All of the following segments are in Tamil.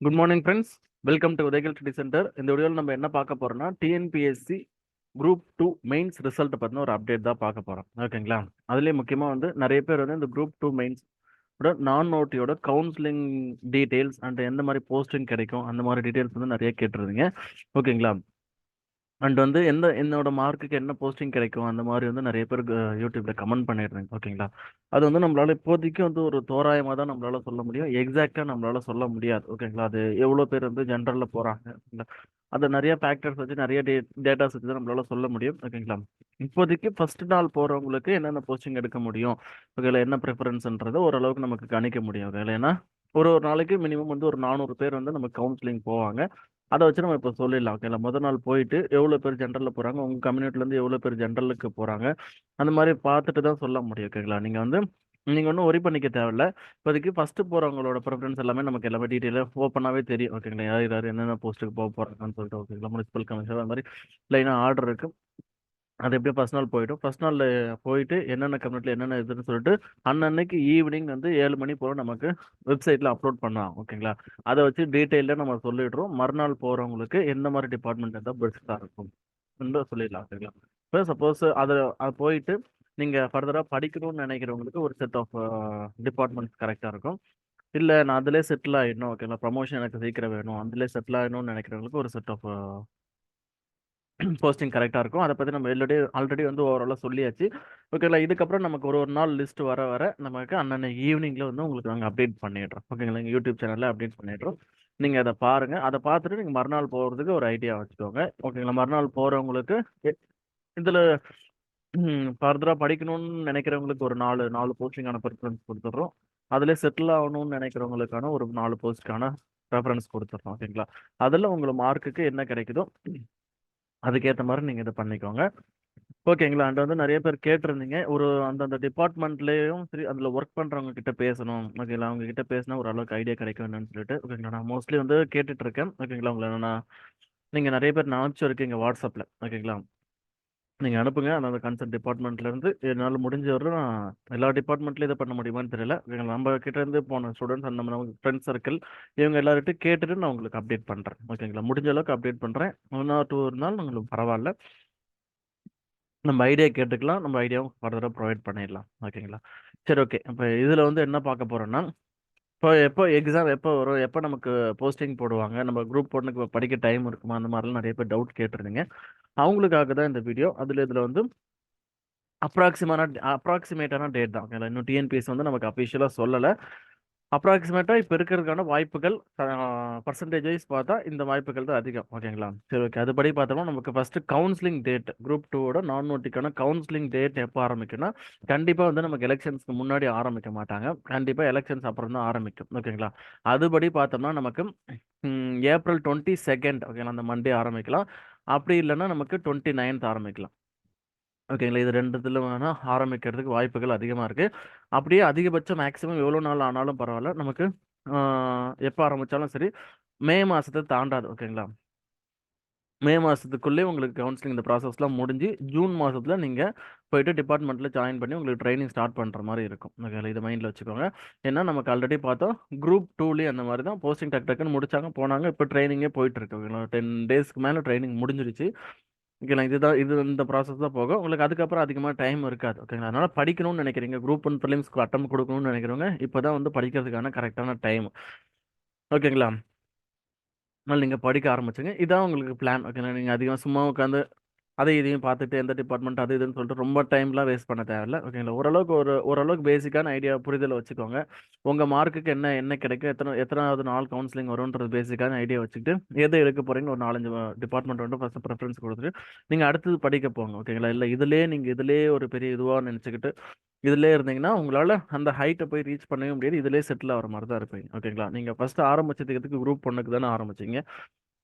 Good morning friends welcome to Udhayakal study centre இந்த வீடியோவில் நம்ம என்ன பார்க்க போகிறோம்னா TNPSC group two mains result பற்றின ஒரு அப்டேட் தான் பார்க்க போகிறோம் ஓகேங்களா அதுலேயே முக்கியமாக வந்து நிறைய பேர் வந்து இந்த குரூப் டூ மெயின்ஸ் நான் நோட்டியோட கவுன்சிலிங் டீட்டெயில்ஸ் அண்ட் எந்த மாதிரி போஸ்டிங் கிடைக்கும் அந்த மாதிரி டீட்டெயில்ஸ் வந்து நிறைய கேட்டிருந்தீங்க. ஓகேங்களா அண்ட் வந்து எந்த என்னோட மார்க்குக்கு என்ன போஸ்டிங் கிடைக்கும் அந்த மாதிரி வந்து நிறைய பேர் யூடியூப்ல கமெண்ட் பண்ணிடுறேங்க ஓகேங்களா? அது வந்து நம்மளால இப்போதைக்கு வந்து ஒரு தோராயமாக தான் நம்மளால சொல்ல முடியும். எக்ஸாக்டா நம்மளால சொல்ல முடியாது ஓகேங்களா? அது எவ்வளோ பேர் வந்து ஜென்ரல்ல போறாங்க அது நிறைய ஃபேக்டர்ஸ் வச்சு நிறைய டே டேட்டாஸ் வச்சு தான் நம்மளால சொல்ல முடியும் ஓகேங்களா? இப்போதைக்கு ஃபர்ஸ்ட் நாள் போறவங்களுக்கு என்னென்ன போஸ்டிங் எடுக்க முடியும் ஓகேங்களா? என்ன ப்ரிஃபரன்ஸ்ன்றது ஓரளவுக்கு நமக்கு கணிக்க முடியும் ஓகேங்களா? ஏன்னா ஒரு ஒரு நாளைக்கு மினிமம் வந்து ஒரு நானூறு பேர் வந்து நம்ம கவுன்சிலிங் போவாங்க. அதை வச்சு நம்ம இப்போ சொல்லிடலாம். ஓகேங்களா? முதல் நாள் போயிட்டு எவ்வளோ பேர் ஜென்ரலில் போகிறாங்க உங்கள் கம்யூனிட்டிலேருந்து எவ்வளோ பேர் ஜென்ரலுக்கு போகிறாங்க அந்த மாதிரி பார்த்துட்டு தான் சொல்ல முடியும். ஓகேங்களா? நீங்கள் வந்து நீங்கள் ஒன்றும் ஒரி பண்ணிக்க தேவையில்ல. இப்போதைக்கு ஃபஸ்ட்டு போகிறவங்களோட ப்ரிஃபரன்ஸ் எல்லாமே நமக்கு எல்லாமே டீட்டெயிலாக ஓப்பனாகவே தெரியும். ஓகேங்களா? யார் யார் என்னென்ன போஸ்ட்டுக்கு போக போகிறாங்கன்னு சொல்லிட்டு ஓகேங்களா? முனிசிபல் கமிஷன் அந்த மாதிரி லைனாக ஆர்டர் இருக்குது அது எப்படியும் ஃபஸ்ட் நாள் போயிடும். ஃபஸ்ட் நாளில் போயிட்டு என்னென்ன கம்யூனிட்டியில் என்னென்ன இதுன்னு சொல்லிட்டு அன்னன்னைக்கு ஈவினிங் வந்து ஏழு மணி போல் நமக்கு வெப்சைட்டில் அப்லோட் பண்ணலாம். ஓகேங்களா அதை வச்சு டீட்டெயிலில் நம்ம சொல்லிடுறோம். மறுநாள் போகிறவங்களுக்கு எந்த மாதிரி டிபார்ட்மெண்ட் இருந்தால் பெஸ்ட்டாக இருக்கும். சொல்லிடலாம். ஓகேங்களா இப்போ சப்போஸ் அதை அது போயிட்டு நீங்கள் ஃபர்தராக படிக்கணும்னு நினைக்கிறவங்களுக்கு ஒரு செட் ஆஃப் டிபார்ட்மெண்ட்ஸ் கரெக்டாக இருக்கும். இல்லை நான் அதிலே செட்டில் ஆகிடணும் ஓகேங்களா ப்ரமோஷன் எனக்கு சீக்கிரம் வேணும். அதிலே செட்டில் ஆகணும்னு நினைக்கிறவங்களுக்கு ஒரு செட் ஆஃப் போஸ்டிங் கரெக்டாக இருக்கும். அதை பற்றி நம்ம ஆல்ரெடி ஆல்ரெடி வந்து ஓவராலாக சொல்லியாச்சு. ஓகேங்களா? இதுக்கப்புறம் நமக்கு ஒரு ஒரு நாள் லிஸ்ட் வர வர நமக்கு அன்னன்ன ஈவினிங்கில் வந்து உங்களுக்கு நாங்கள் அப்டேட் பண்ணிடுறோம். ஓகேங்களா? எங்கள் யூடியூப் சேனலில் அப்டேட் பண்ணிடுறோம். நீங்கள் அதை பாருங்கள் அதை பார்த்துட்டு நீங்கள் மறுநாள் போகிறதுக்கு ஒரு ஐடியா வச்சுக்கோங்க. ஓகேங்களா? மறுநாள் போகிறவங்களுக்கு இதில் ஃபர்தராக படிக்கணும்னு நினைக்கிறவங்களுக்கு ஒரு நாலு நாலு போஸ்டிங்கான ப்ரிஃபரன்ஸ் கொடுத்துட்றோம். அதில் செட்டில் ஆகணும்னு நினைக்கிறவங்களுக்கான ஒரு நாலு போஸ்ட்டுக்கான ப்ரெஃபரன்ஸ் கொடுத்துட்றோம். ஓகேங்களா? அதில் உங்களுக்கு மார்க்குக்கு என்ன கிடைக்குதோ அதுக்கேற்ற மாதிரி நீங்கள் இதை பண்ணிக்கோங்க. ஓகேங்களா? அண்ட் வந்து நிறைய பேர் கேட்டிருந்தீங்க. ஒரு அந்தந்த டிபார்ட்மெண்ட்லேயும் சரி அதில் ஒர்க் பண்ணுறவங்க கிட்ட பேசணும். ஓகேங்களா? அவங்க கிட்ட பேசினா ஒரு அளவுக்கு ஐடியா கிடைக்கும் என்னன்னு சொல்லிட்டு. ஓகேங்களா? நான் மோஸ்ட்லி வந்து கேட்டுட்டு இருக்கேன். ஓகேங்களா? உங்களை நான் நீங்கள் நிறைய பேர் நான் அனுப்பிச்சு இருக்கீங்க வாட்ஸ்அப்பில் ஓகேங்களா? நீங்கள் அனுப்புங்க. அந்த கன்சர்ன் டிபார்ட்மெண்ட்லேருந்து என்னால் முடிஞ்ச வரை நான் எல்லா டிபார்ட்மெண்ட்லேயும் இதை பண்ண முடியுமான்னு தெரியல. எங்கள் நம்ம கிட்டேருந்து போன ஸ்டூடெண்ட்ஸ் அந்த நம்ம ஃப்ரெண்ட்ஸ் சர்க்கிள் இவங்க எல்லார்கிட்டையும் கேட்டுட்டு நான் உங்களுக்கு அப்டேட் பண்ணுறேன் ஓகேங்களா முடிஞ்ச அளவுக்கு அப்டேட் பண்ணுறேன் ஒன் ஆர் டூ இருந்தாலும் உங்களுக்கு பரவாயில்ல. நம்ம ஐடியா கேட்டுக்கலாம். நம்ம ஐடியாவும் ஃபர்தராக ப்ரொவைட் பண்ணிடலாம். ஓகேங்களா சரி ஓகே இப்போ இதில் வந்து என்ன பார்க்க போகிறோன்னா இப்போ எப்போ எக்ஸாம் எப்போ வரும்? எப்போ நமக்கு போஸ்டிங் போடுவாங்க? நம்ம குரூப் ஒன்றுக்கு படிக்க டைம் இருக்குமா? அந்த மாதிரிலாம் நிறைய பேர் டவுட் கேட்டிருந்தீங்க. அவங்களுக்காக தான் இந்த வீடியோ அதில் இதில் வந்து அப்ராக்சிமான அப்ராக்சிமேட்டான டேட் தான். ஓகேங்களா இன்னும் டிஎன்பிஎஸ் வந்து நமக்கு அஃபிஷியலாக சொல்லலை. அப்ராக்சிமேட்டாக இப்போ இருக்கிறதுக்கான வாய்ப்புகள் பர்சன்டேஜ் வைஸ் பார்த்தா இந்த வாய்ப்புகள் தான் அதிகம். ஓகேங்களா சரி ஓகே அதுபடி பார்த்தோம்னா நமக்கு ஃபஸ்ட்டு கவுன்சிலிங் டேட் குரூப் டூவோட நான் நோட்டிக்கான கவுன்சிலிங் டேட் எப்போ ஆரம்பிக்குன்னா கண்டிப்பாக வந்து நமக்கு எலெக்ஷன்ஸ்க்கு முன்னாடி ஆரம்பிக்க மாட்டாங்க. கண்டிப்பாக எலெக்ஷன்ஸ் அப்புறம் தான் ஆரம்பிக்கும். ஓகேங்களா அதுபடி பார்த்தோம்னா நமக்கு ஏப்ரல் டுவெண்ட்டி செகண்ட் ஓகேங்களா அந்த மண்டே ஆரம்பிக்கலாம். அப்படி இல்லைன்னா நமக்கு டுவெண்ட்டி நைன்த் ஆரம்பிக்கலாம். ஓகேங்களா? இது ரெண்டுத்துல வேணால் ஆரம்பிக்கிறதுக்கு வாய்ப்புகள் அதிகமாக இருக்குது அப்படியே அதிகபட்சம் மேக்ஸிமம் எவ்வளோ நாள் ஆனாலும் பரவாயில்ல. நமக்கு எப்போ ஆரம்பித்தாலும் சரி மே மாதத்தை தாண்டாது. ஓகேங்களா? மே மாதத்துக்குள்ளே உங்களுக்கு கவுன்சிலிங் இந்த ப்ராசஸ்லாம் முடிஞ்சு ஜூன் மாதத்தில் நீங்கள் போயிட்டு டிபார்ட்மெண்ட்டில் ஜாயின் பண்ணி உங்களுக்கு ட்ரைனிங் ஸ்டார்ட் பண்ணுற மாதிரி இருக்கும். ஓகேங்களா இதை மைண்டில் வச்சுக்கோங்க. ஏன்னா நமக்கு ஆல்ரெடி பார்த்தோம் குரூப் டூலேயே அந்த மாதிரி தான் போஸ்டிங் டக் டக்குன்னு முடிச்சாங்க போனாங்க இப்போ ட்ரைனிங்கே போயிட்டு இருக்கு. ஓகேங்களா? டென் டேஸ்க்கு மேலே ட்ரைனிங் முடிஞ்சிருச்சு. ஓகேங்களா? இதுதான் இது இந்த ப்ராசஸ் தான் போகும். உங்களுக்கு அதுக்கப்புறம் அதிகமாக டைம் இருக்காது. ஓகேங்களா? அதனால் படிக்கணும்னு நினைக்கிறீங்க. குரூப் ஒன் ஃபிலிம்ஸ்க்கு அட்டம் கொடுக்கணும்னு நினைக்கிறவங்க இப்போ தான் வந்து படிக்கிறதுக்கான கரெக்டான டைம் ஓகேங்களா? அதனால் நீங்கள் படிக்க ஆரம்பிச்சுங்க இதான் உங்களுக்கு பிளான் ஓகேங்களா நீங்கள் அதிகமாக சும்மா உட்காந்து அதை இதையும் பார்த்துட்டு எந்த டிபார்ட்மெண்ட் அது இதுன்னு சொல்லிட்டு ரொம்ப டைம்லாம் வேஸ்ட் பண்ண தேவையில்ல. ஓகேங்களா ஓரளவுக்கு ஒரு ஓரளவுக்கு பேசிக்கான ஐடியா புரிதல் வச்சுக்கோங்க. உங்கள் மார்க்குக்கு என்ன என்ன கிடைக்கும் எத்தனை எத்தனாவது நாள் கவுன்சிலிங் வரும்ன்றது பேசிக்கான ஐடியா வச்சுக்கிட்டு எதை எடுக்க போகிறீங்கன்னு ஒரு நாலஞ்சு டிபார்ட்மெண்ட் வந்து ஃபஸ்ட்டு ப்ரிஃபரன்ஸ் கொடுத்துட்டு நீங்கள் அடுத்தது படிக்க போங்க. ஓகேங்களா இல்லை இதிலே நீங்கள் இதிலே ஒரு பெரிய இதுவாக நினச்சிக்கிட்டு இதிலே இருந்தீங்கன்னா உங்களால் அந்த ஹைட்டை போய் ரீச் பண்ணவே முடியாது. இதிலே செட்டில் ஆகிற மாதிரி தான் இருப்பீங்க. ஓகேங்களா நீங்கள் ஃபஸ்ட்டு ஆரம்பிச்சதுக்கு குரூப் ஒன்றுக்கு தானே ஆரம்பிச்சிங்க.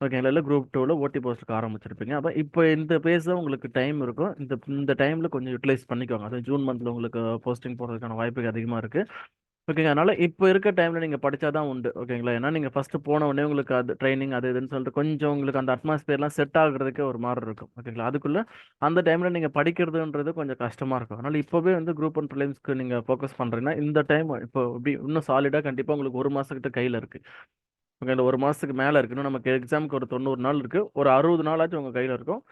ஓகேங்களா இல்லை குரூப் டூவில் ஓடி போஸ்ட்டுக்கு ஆரம்பிச்சிருப்பீங்க. அப்போ இப்போ இந்த பேஸ் தான் உங்களுக்கு டைம் இருக்கும் இந்த இந்த டைமில் கொஞ்சம் யூட்டிலைஸ் பண்ணிக்கோங்க. அது ஜூன் மந்தில் உங்களுக்கு போஸ்டிங் போடுறதுக்கான வாய்ப்புகள் அதிகமாக இருக்குது ஓகேங்க அதனால் இப்போ இருக்க டைமில் நீங்கள் படித்தா தான் உண்டு. ஓகேங்களா ஏன்னா நீங்கள் ஃபஸ்ட்டு போன உடனே உங்களுக்கு அது ட்ரைனிங் அது இதுன்னு சொல்லிட்டு கொஞ்சம் உங்களுக்கு அந்த அட்மாஸ்பியர்லாம் செட் ஆகுறதுக்கு ஒரு மாதிரி இருக்கும். ஓகேங்களா அதுக்குள்ளே அந்த டைமில் நீங்கள் படிக்கிறதுன்றது கொஞ்சம் கஷ்டமாக இருக்கும். அதனால் இப்போவே வந்து குரூப் ஒன் ப்ரிலிம்ஸ்க்கு நீங்கள் ஃபோக்கஸ் பண்ணுறீங்கன்னா இந்த டைம் இப்போ இப்படி இன்னும் சாலிடாக கண்டிப்பாக உங்களுக்கு ஒரு மாதக்கிட்ட கையில் இருக்குது ஓகே இந்த ஒரு மாதத்துக்கு மேலே இருக்கணும் நமக்கு எக்ஸாமுக்கு ஒரு தொண்ணூறு நாள் இருக்குது ஒரு அறுபது நாளாச்சும் உங்கள் கையில் இருக்கும்.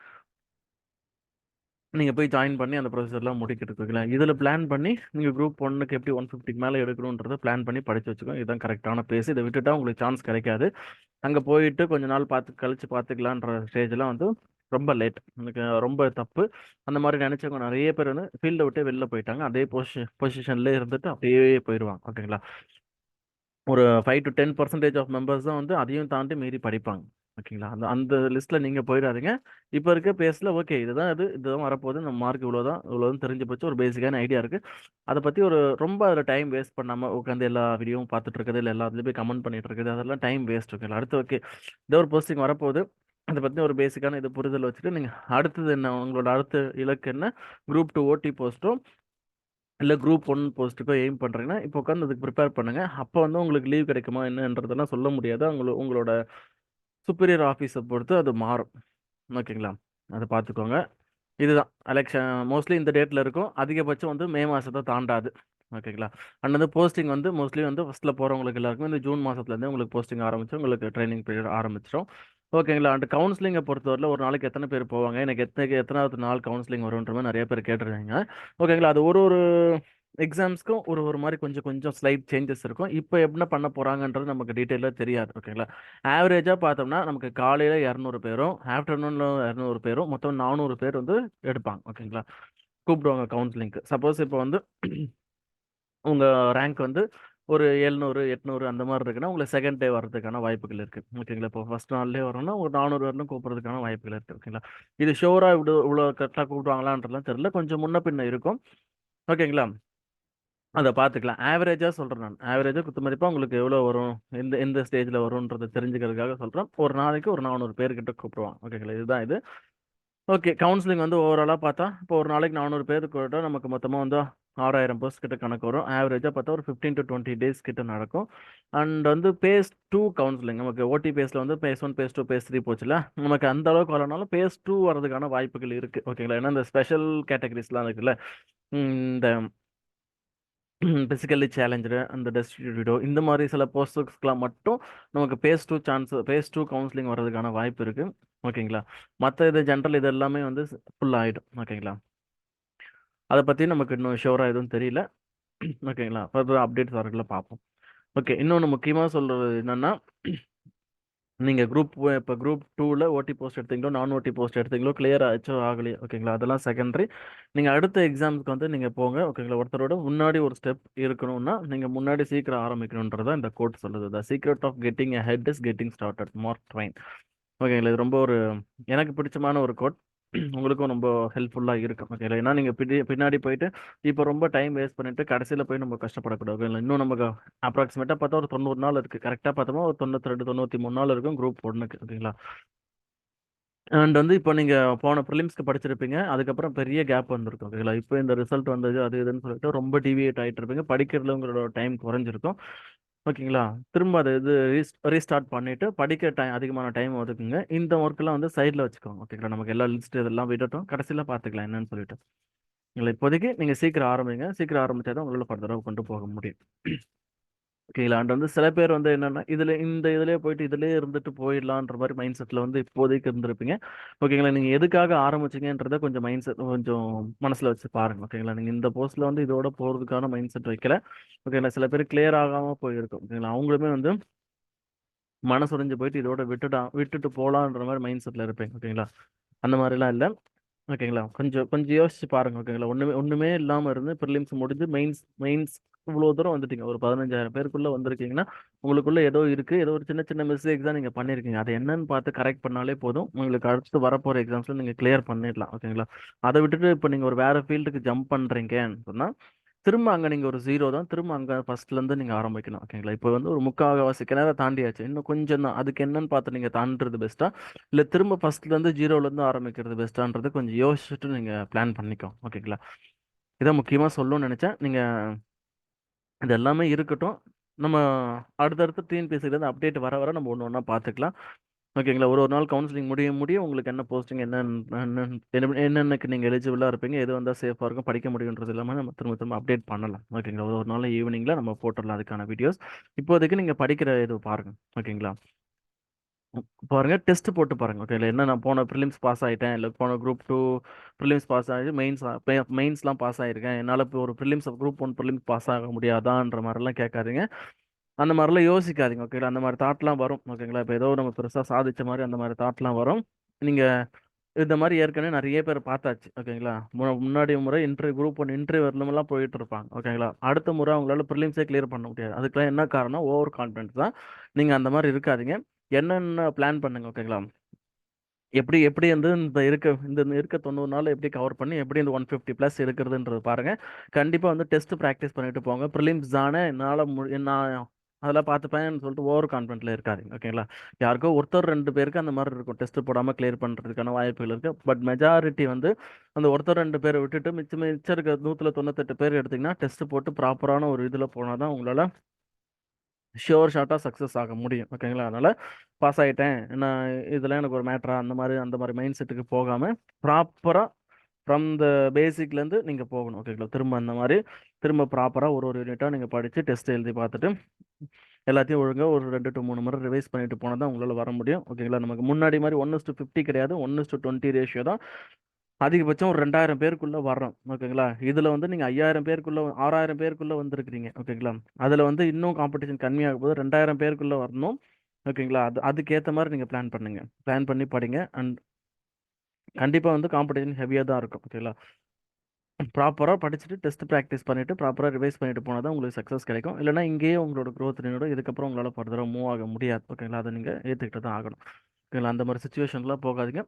நீங்கள் போய் ஜாயின் பண்ணி அந்த ப்ரொசீஜர்லாம் முடிக்கிறதுக்கு இதில் பிளான் பண்ணி நீங்கள் குரூப் ஒன்னுக்கு எப்படி ஒன் ஃபிஃப்டிக்கு மேலே எடுக்கணுன்றதை பிளான் பண்ணி படித்து வச்சுக்கோங்க. இதுதான் கரெக்டான பேஸ் இதை விட்டுட்டா உங்களுக்கு சான்ஸ் கிடைக்காது. அங்கே போயிட்டு கொஞ்ச நாள் பார்த்து கழிச்சு பார்த்துக்கலான்ற ஸ்டேஜ்லாம் வந்து ரொம்ப லேட் எனக்கு ரொம்ப தப்பு. அந்த மாதிரி நினச்சவங்க நிறைய பேர் வந்து ஃபீல்டை விட்டு வெளில போயிட்டாங்க. அதே பொசிஷன் பொசிஷன்லேயே இருந்துட்டு அப்படியே போயிடுவாங்க ஓகேங்களா ஒரு five to ten percentage of members தான் வந்து அதையும் தாண்டி மீறி படிப்பாங்க. ஓகேங்களா? அந்த அந்த லிஸ்ட்டில் நீங்கள் போயிடாதீங்க. இப்போ இருக்க பேஸில் ஓகே இதுதான் இது இதுதான் வரப்போகுது. நம்ம மார்க் இவ்வளோ தான் இவ்வளோ தெரிஞ்சு போச்சு. ஒரு பேசிக்கான ஐடியா இருக்குது அதை பற்றி ஒரு ரொம்ப அதில் டைம் வேஸ்ட் பண்ணாமல் உட்காந்து எல்லா வீடியோவும் பார்த்துட்டு இருக்குது. இல்லை எல்லாத்துலேயும் போய் கமெண்ட் பண்ணிட்டு இருக்குது. அதெல்லாம் டைம் வேஸ்ட் ஓகேங்களா அடுத்து ஓகே இதோ ஒரு போஸ்டிங் வரப்போகுது. அதை பற்றி ஒரு பேசிக்கான இது புரிதல் வச்சுட்டு நீங்கள் அடுத்தது என்ன? உங்களோட அடுத்த இலக்கு என்ன? குரூப் டூ ஓடி போஸ்ட்டும் இல்லை குரூப் ஒன் போஸ்ட்டுக்கோ எய்ம் பண்ணுறீங்கன்னா இப்போ உட்காந்து அதுக்கு ப்ரிப்பேர் பண்ணுங்கள் அப்போ வந்து உங்களுக்கு லீவ் கிடைக்குமா என்னன்றதெல்லாம் சொல்ல முடியாது. உங்களோ உங்களோட சுப்பீரியர் ஆஃபீஸை பொறுத்து அது மாறும். ஓகேங்களா? அதை பார்த்துக்கோங்க இதுதான். எலெக்ஷன் மோஸ்ட்லி இந்த டேட்டில் இருக்கும். அதிகபட்சம் வந்து மே மாதத்தை தாண்டாது. ஓகேங்களா? அண்ட் வந்து போஸ்டிங் வந்து மோஸ்ட்லி வந்து ஃபஸ்ட்டில் போகிறவங்களுக்கு எல்லாருக்கும் இந்த ஜூன் மாதத்துலேருந்து உங்களுக்கு போஸ்டிங் ஆரம்பிச்சு உங்களுக்கு ட்ரைனிங் பீரியட் ஆரம்பிச்சிடும் ஓகேங்களா. அண்ட் கவுன்சிலிங்கை பொறுத்தவரையில் ஒரு நாளைக்கு எத்தனை பேர் போவாங்க? எனக்கு எத்தனை எத்தனாவது நாள் கவுன்சிலிங் வரும்ன்ற மாதிரி நிறைய பேர் கேட்டிருக்காங்க. ஓகேங்களா. அது ஒரு ஒரு எக்ஸாம்ஸ்க்கும் ஒரு ஒரு மாதிரி கொஞ்சம் கொஞ்சம் ஸ்லைட் சேஞ்சஸ் இருக்கும். இப்போ என்ன பண்ண போகிறாங்கன்றது நமக்கு டீட்டெயிலாக தெரியாது. ஓகேங்களா. ஆவரேஜாக பார்த்தோம்னா நமக்கு காலையில் இரநூறு பேரும் ஆஃப்டர்நூனில் இரநூறு பேரும் மொத்தம் நானூறு பேர் வந்து எடுப்பாங்க. ஓகேங்களா. கூப்பிடுவாங்க கவுன்சிலிங்க்கு. சப்போஸ் இப்போ வந்து உங்கள் ரேங்க் வந்து ஒரு எழுநூறு எட்நூறு அந்த மாதிரி இருக்குன்னா உங்களுக்கு செகண்ட் டே வர்றதுக்கான வாய்ப்புகள் இருக்குது ஓகேங்களா இப்போ ஃபஸ்ட் நாள்லேயே வரணும்னா ஒரு நானூறு வரணும் கூப்பிட்றதுக்கான வாய்ப்புகள் இருக்குது ஓகேங்களா இது ஷோராக இவ்வளோ இவ்வளோ கரெக்டாக கூப்பிடுவாங்களான்றலாம் தெரியல. கொஞ்சம் முன்ன பின்ன இருக்கும். ஓகேங்களா அதை பார்த்துக்கலாம். ஆவரேஜாக சொல்கிறேன் நான். ஆவரேஜாக குத்து மதிப்பாக உங்களுக்கு எவ்வளோ வரும்? எந்த எந்த ஸ்டேஜில் வரும்ன்றதை தெரிஞ்சுக்கிறதுக்காக சொல்கிறேன் ஒரு நாளைக்கு ஒரு நானூறு பேர்கிட்ட கூப்பிடுவாங்க ஓகேங்களா இதுதான் இது. ஓகே கவுன்சிலிங் வந்து ஓவராலாக பார்த்தா இப்போ ஒரு நாளைக்கு நானூறு பேர் கூட நமக்கு மொத்தமாக வந்து ஆறாயிரம் பர்ஸ் கிட்ட கணக்கு வரும். ஆவரேஜாக பார்த்தா ஒரு ஃபிஃப்டீன் டு டுவெண்ட்டி டேஸ் கிட்ட நடக்கும். அண்ட் வந்து பேஸ் டூ கவுன்சிலிங் நமக்கு ஓடி பேஸில் வந்து phase one phase two phase three போச்சுல நமக்கு அந்த அளவுக்கு வரனாலும் பேஸ் டூ வரதுக்கான வாய்ப்புகள் இருக்குது ஓகேங்களா ஏன்னா இந்த ஸ்பெஷல் கேட்டகரிஸ்லாம் இருக்குல்ல இந்த பிசிக்கலி சேலஞ்சு அந்த டெஸ்டிடியூடோ இந்த மாதிரி சில போஸ்ட்டுக்கெலாம் மட்டும் நமக்கு phase two chance phase two counselling வர்றதுக்கான வாய்ப்பு இருக்குது ஓகேங்களா? மற்ற இது ஜென்ரல் இது எல்லாமே வந்து ஃபுல் ஆகிடும் ஓகேங்களா? அதை பற்றி நமக்கு இன்னும் ஷோராக எதுவும் தெரியல. ஓகேங்களா? ஃபர்தர் அப்டேட்ஸ் வரக்குள்ள பார்ப்போம். ஓகே இன்னொன்று முக்கியமாக சொல்கிறது என்னென்னா நீங்கள் குரூப் இப்போ குரூப் டூவில் ஓட்டி போஸ்ட் எடுத்தீங்களோ நான் ஓட்டி போஸ்ட் எடுத்தீங்களோ கிளியர் ஆச்சோ ஆகலையோ ஓகேங்களா? அதெல்லாம் செகண்டரி நீங்கள் அடுத்த எக்ஸாம்ஸ்க்கு வந்து நீங்கள் போங்க. ஓகேங்களா? ஒருத்தரோட முன்னாடி ஒரு ஸ்டெப் இருக்கணும்னா நீங்கள் முன்னாடி சீக்கிரம் ஆரம்பிக்கணுன்றதான் இந்த கோட் சொல்லுது. The secret of getting ahead is getting started Mark Twain ஓகேங்களா இது ரொம்ப ஒரு எனக்கு பிடிச்சமான ஒரு கோட். உங்களுக்கும் ரொம்ப ஹெல்ப்ஃபுல்லாக இருக்கும் ஓகேங்களா ஏன்னா நீங்கள் பிடி பின்னாடி போயிட்டு இப்போ ரொம்ப டைம் வேஸ்ட் பண்ணிட்டு கடைசியில் போய் நம்ம கஷ்டப்படக்கூடாது ஓகேங்களா இன்னும் நமக்கு அப்ராக்சிமேட்டாக பார்த்தா ஒரு தொண்ணூறு நாள் இருக்குது கரெக்டாக பார்த்தோமா ஒரு தொண்ணூற்றி ரெண்டு தொண்ணூற்றி மூணு நாள் இருக்கும் குரூப் ஒன்றுக்கு ஓகேங்களா அண்ட் வந்து இப்போ நீங்கள் போன ப்ரிலிம்ஸ்க்கு படிச்சிருப்பீங்க. அதுக்கப்புறம் பெரிய கேப் வந்திருக்கும் ஓகேங்களா இப்போ இந்த ரிசல்ட் வந்தது அது இதுன்னு சொல்லிட்டு ரொம்ப டிவியேட் ஆகிட்டு இருப்பீங்க. படிக்கிறதுல உங்களோட டைம் குறைஞ்சிருக்கும். ஓகேங்களா? திரும்ப அதை இது ரீஸ்டார்ட் பண்ணிவிட்டு படிக்க டைம் அதிகமான டைம் ஒதுக்குங்க. இந்த ஒர்க்கெல்லாம் வந்து சைடில் வச்சுக்கோங்க. ஓகேங்களா? நமக்கு எல்லா லிஸ்ட் இதெல்லாம் விடட்டும். கடைசியில் பார்த்துக்கலாம் என்னன்னு சொல்லிட்டு. இல்லை இப்போதைக்கு நீங்கள் சீக்கிரம் ஆரம்பிங்க. சீக்கிரம் ஆரம்பித்தா தான் உங்களால் ஃபர்தராக கொண்டு போக முடியும். ஓகேங்களா? வந்து சில பேர் வந்து என்னென்னா இதில் இந்த இதுலேயே போயிட்டு இதுலேயே இருந்துட்டு போயிடலான்ற மாதிரி மைண்ட் செட்டில் வந்து இப்போதைக்கு இருந்திருப்பீங்க. ஓகேங்களா? நீங்கள் எதுக்காக ஆரம்பிச்சிங்கன்றத கொஞ்சம் மைண்ட் செட் கொஞ்சம் மனசில் வச்சு பாருங்க. ஓகேங்களா? நீங்கள் இந்த போஸ்ட்டில் வந்து இதோட போகிறதுக்கான மைண்ட் செட் வைக்கல. ஓகேங்களா? சில பேர் கிளியர் ஆகாமல் போயிருக்கும். ஓகேங்களா? அவங்களுமே வந்து மனசுடைஞ்சு போயிட்டு இதோட விட்டுட்டா விட்டுட்டு போகலான்ற மாதிரி மைண்ட் செட்டில் இருப்பேன் ஓகேங்களா? அந்த மாதிரிலாம் இல்லை. ஓகேங்களா? கொஞ்சம் கொஞ்சம் யோசிச்சு பாருங்க. ஓகேங்களா? ஒன்றுமே ஒன்றுமே இல்லாமல் இருந்து ப்ரிலிம்ஸ் முடிஞ்சு மெயின்ஸ் மெயின்ஸ் இவ்வளோ தூரம் வந்துட்டீங்க. ஒரு பதினஞ்சாயிரம் பேருக்குள்ளே வந்திருக்கீங்கன்னா உங்களுக்குள்ள ஏதோ இருக்குது ஏதோ ஒரு சின்ன சின்ன மிஸ்டேக் தான் நீங்கள் பண்ணியிருக்கீங்க அதை என்னன்னு பார்த்து கரெக்ட் பண்ணாலே போதும். உங்களுக்கு அடுத்து வரப்போகிற எக்ஸாம்ஸில் நீங்கள் கிளியர் பண்ணிடலாம். ஓகேங்களா அதை விட்டுட்டு இப்போ நீங்கள் ஒரு வேறு ஃபீல்டுக்கு ஜம்ப் பண்ணுறீங்கன்னு சொன்னால் திரும்ப அங்கே நீங்கள் ஒரு ஜீரோ தான். திரும்ப அங்கே ஃபஸ்ட்லேருந்து நீங்கள் ஆரம்பிக்கணும். ஓகேங்களா இப்போ வந்து ஒரு முக்கால்வாசி கிணறு தாண்டியாச்சு. இன்னும் கொஞ்சம் தான். அதுக்கு என்னன்னு பார்த்து நீங்கள் தாண்டுறது பெஸ்ட்டாக இல்லை திரும்ப ஃபஸ்ட்லேருந்து ஜீரோலேருந்து ஆரம்பிக்கிறது பெஸ்ட்டான்றது கொஞ்சம் யோசிச்சுட்டு நீங்கள் பிளான் பண்ணிக்கோ ஓகேங்களா இதை முக்கியமாக சொல்லணும்னு நினச்சேன். நீங்கள் இது எல்லாமே இருக்கட்டும். நம்ம அடுத்தடுத்து டிஎன்பிஎஸ்சிலேருந்து அப்டேட் வர வர நம்ம ஒன்று ஒன்றா பார்த்துக்கலாம் ஓகேங்களா ஒரு ஒரு நாள் கவுன்சிலிங் முடிய முடிய உங்களுக்கு என்ன போஸ்டிங் என்ன என்னென்னக்கு நீங்கள் எலிஜிபிளாக இருப்பீங்க எது வந்தால் சேஃபாக இருக்கும் படிக்க முடியுன்றது இல்லாமல் நம்ம திரும்ப திரும்ப அப்டேட் பண்ணலாம். ஓகேங்களா ஒரு ஒரு நாள் ஈவினிங்கில் நம்ம போட்டுடலாம் அதுக்கான வீடியோஸ் இப்போதைக்கு நீங்கள் படிக்கிற இது பாருங்கள் ஓகேங்களா பாருங்க டெஸ்ட் போட்டு பாருங்க. ஓகே என்ன நான் போன ப்ரிலிம்ஸ் பாஸ் ஆகிட்டேன் இல்லை போன குரூப் டூ ப்ரிலிம்ஸ் பாஸ் ஆகி மெயின்ஸ் மெயின்ஸ்லாம் பாஸ் ஆகிருக்கேன் என்னால் இப்போ ஒரு prelims group one prelims pass ஆக முடியாதான்ற மாதிரிலாம் கேட்காதீங்க. அந்த மாதிரிலாம் யோசிக்காதீங்க ஓகேங்களா அந்த மாதிரி தாட்லாம் வரும் ஓகேங்களா இப்போ ஏதோ நம்ம பெருசாக சாதிச்ச மாதிரி அந்த மாதிரி தாட்லாம் வரும். நீங்கள் இந்த மாதிரி ஏற்கனவே நிறைய பேர் பார்த்தாச்சு ஓகேங்களா மு- முன்னாடி முறை இன்டர்வியூ குரூப் ஒன் இன்டர்வியூ வரலுமெல்லாம் போயிட்டு இருப்பாங்க ஓகேங்களா அடுத்த முறை அவங்களால ப்ரிலிம்ஸே கிளியர் பண்ண முடியாது. அதுக்கெல்லாம் என்ன காரணம்? ஓவர் கான்ஃபிடன்ஸ் தான். நீங்கள் அந்த மாதிரி இருக்காதீங்க. என்னென்ன பிளான் பண்ணுங்க ஓகேங்களா எப்படி எப்படி வந்து இந்த இருக்க இந்த இருக்க தொண்ணூறு நாள் எப்படி கவர் பண்ணி எப்படி இந்த ஒன் ஃபிஃப்டி ப்ளஸ் இருக்கிறதுன்றது பாருங்கள் கண்டிப்பாக வந்து டெஸ்ட் ப்ராக்டிஸ் பண்ணிட்டு போங்க. ப்ரிலிம்ஸ் தானே என்னால் மு நான் அதெல்லாம் பார்த்துப்பேன்னு சொல்லிட்டு ஓவர் கான்ஃபிடென்ட்ல இருக்காதிங்க ஓகேங்களா யாருக்கோ ஒருத்தர் ரெண்டு பேருக்கு அந்த மாதிரி இருக்கும். டெஸ்ட் போடாமல் கிளியர் பண்ணுறதுக்கான வாய்ப்புகள் இருக்குது பட் மெஜாரிட்டி வந்து அந்த ஒருத்தர் ரெண்டு பேரை விட்டுட்டு மிச்சம் மிச்சம் இருக்க நூற்றில் தொண்ணூத்தெட்டு பேர் எடுத்திங்கன்னா டெஸ்ட் போட்டு ப்ராப்பரான ஒரு இதில் போனால் தான் உங்களால் ஷியோர் ஷார்ட்டாக சக்ஸஸ் ஆக முடியும். ஓகேங்களா அதனால் பாஸ் ஆகிட்டேன் நான் இதெல்லாம் எனக்கு ஒரு மேட்ரா அந்த மாதிரி அந்த மாதிரி மைண்ட் செட்டுக்கு போகாமல் ப்ராப்பராக ஃப்ரம் த பேசிக்லேருந்து நீங்கள் போகணும். ஓகேங்களா திரும்ப அந்த மாதிரி திரும்ப ப்ராப்பராக ஒரு ஒரு யூனிட்டாக நீங்கள் படித்து டெஸ்ட் எழுதி பார்த்துட்டு எல்லாத்தையும் ஒழுங்காக ஒரு ரெண்டு டு மூணு முறை ரிவைஸ் பண்ணிட்டு போனால் தான் உங்களால் வர முடியும். ஓகேங்களா நமக்கு முன்னாடி மாதிரி ஒன் டு ஃபிஃப்டி கிடையாது. ஒன் டு டுவெண்ட்டி ரேஷியோ தான் அதிகபட்சம் ஒரு ரெண்டாயிரம் பேருக்குள்ளே வர்றோம். ஓகேங்களா? இதில் வந்து நீங்கள் ஐயாயிரம் பேருக்குள்ளே ஆறாயிரம் பேருக்குள்ளே வந்திருக்கிறீங்க. ஓகேங்களா? அதில் வந்து இன்னும் காம்படிஷன் கம்மியாக போது ரெண்டாயிரம் பேருக்குள்ளே வரணும். ஓகேங்களா? அது அதுக்கேற்ற மாதிரி நீங்கள் பிளான் பண்ணுங்க. பிளான் பண்ணி படிங்க. அண்ட் கண்டிப்பாக வந்து காம்படிஷன் ஹெவியாக தான் இருக்கும். ஓகேங்களா? ப்ராப்பராக படிச்சுட்டு டெஸ்ட் ப்ராக்டிஸ் பண்ணிவிட்டு ப்ராப்பராக ரிவைஸ் பண்ணிட்டு போனால் தான் உங்களுக்கு சக்ஸஸ் கிடைக்கும். இல்லைனா இங்கேயே உங்களோட க்ரோத் நின்றுடும் இதுக்கப்புறம் உங்களால் ஃபர்தராக மூவ் ஆக முடியாது. ஓகேங்களா? அதை நீங்கள் ஏற்றுக்கிட்டு தான் ஆகணும். ஓகேங்களா அந்த மாதிரி சுச்சுவேஷன்லாம் போகாதீங்க.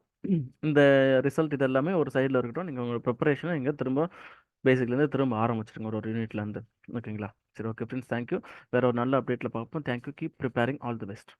இந்த ரிசல்ட் இது எல்லாமே ஒரு சைடில் இருக்கட்டும். நீங்கள் உங்களோட ப்ரிப்பரேஷனை இங்கே திரும்ப பேசிக்லேருந்து திரும்ப ஆரம்பிச்சிடுங்க ஒரு ஒரு யூனிட்லேருந்து ஓகேங்களா? சரி ஓகே ஃப்ரெண்ட்ஸ் தேங்க்யூ வேறு ஒரு நல்ல அப்டேட்டில் பார்ப்போம். Thank you keep preparing all the best